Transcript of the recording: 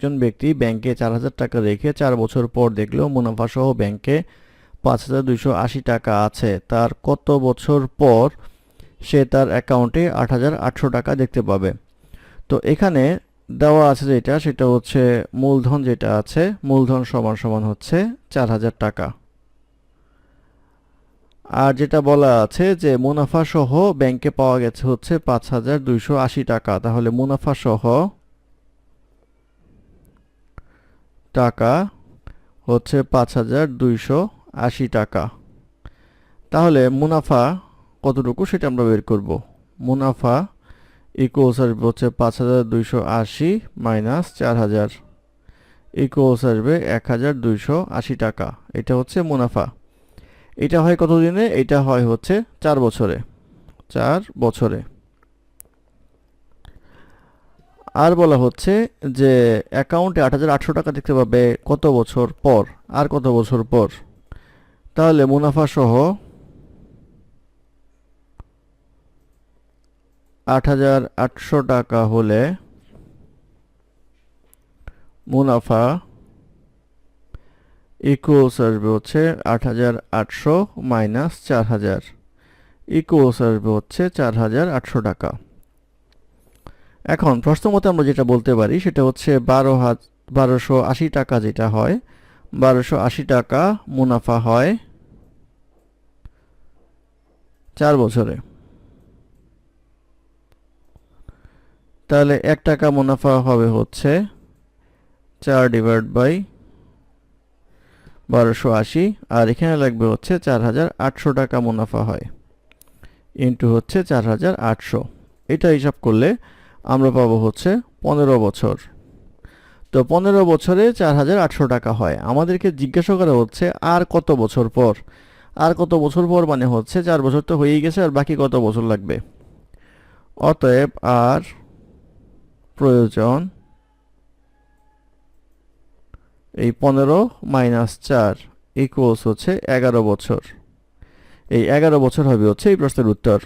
একজন ব্যক্তি ব্যাংকে চার হাজার টাকা রেখে চার বছর পর দেখলেও মুনাফা সহ ব্যাংকে পাঁচ হাজার দুইশো আশি টাকা আছে। তার কত বছর পর সে তার অ্যাকাউন্টে আট হাজার আটশো টাকা দেখতে পাবে। তো এখানে দেওয়া আছে যেটা, সেটা হচ্ছে মূলধন যেটা আছে, মূলধন সমান সমান হচ্ছে চার হাজার টাকা। আর যেটা বলা আছে যে মুনাফা সহ ব্যাংকে পাওয়া গেছে হচ্ছে পাঁচ হাজার দুইশো আশি টাকা। তাহলে মুনাফা সহ টাকা হচ্ছে পাঁচ হাজার দুইশো আশি টাকা। তাহলে মুনাফা কতটুকু সেটা আমরা বের করব। মুনাফা ইকুয়ালস আসবে হচ্ছে পাঁচ হাজার দুইশো আশি মাইনাস চার হাজার। ইকুয়ালস আসবে এক হাজার দুইশো আশি টাকা। এটা হচ্ছে মুনাফা। এটা হয় কতদিনে? এটা হয় হচ্ছে চার বছরে। চার বছরে। আর বলা হচ্ছে যে অ্যাকাউন্টে আট হাজার আটশো টাকা দেখতে পাবে কত বছর পর, আর কত বছর পর। তাহলে মুনাফা সহ আট হাজার আটশো টাকা হলে মুনাফা ইকুয়ালস আসবে হচ্ছে আট হাজার আটশো মাইনাস চার হাজার ইকুয়ালস আসবে হচ্ছে চার হাজার আটশো টাকা। এখন প্রশ্ন মতে আমরা যেটা বলতে পারি সেটা হচ্ছে বারো হাজার বারোশো আশি টাকা যেটা হয়, বারোশো আশি টাকা মুনাফা হয় চার বছরে। তাহলে এক টাকা মুনাফা হবে হচ্ছে চার ডিভাইড বাই বারোশো আশি, আর এখানে লাগবে হচ্ছে চার হাজার আটশো টাকা মুনাফা হয়। ইন্টু হচ্ছে চার হাজার আটশো। এটা হিসাব করলে আমরা পাবো হচ্ছে পনেরো বছর। তো পনেরো বছরে চার হাজার আটশো টাকা হয়। আমাদেরকে জিজ্ঞাসা করা হচ্ছে, আর কত বছর পর? আর কত বছর পর মানে হচ্ছে চার বছর তো হয়েই গেছে, আর বাকি কত বছর লাগবে? অতএব আর প্রয়োজন এই পনেরো মাইনাস চার ইকুয়ালস হচ্ছে এগারো বছর। এই এগারো বছর হবে হচ্ছে এই প্রশ্নের উত্তর।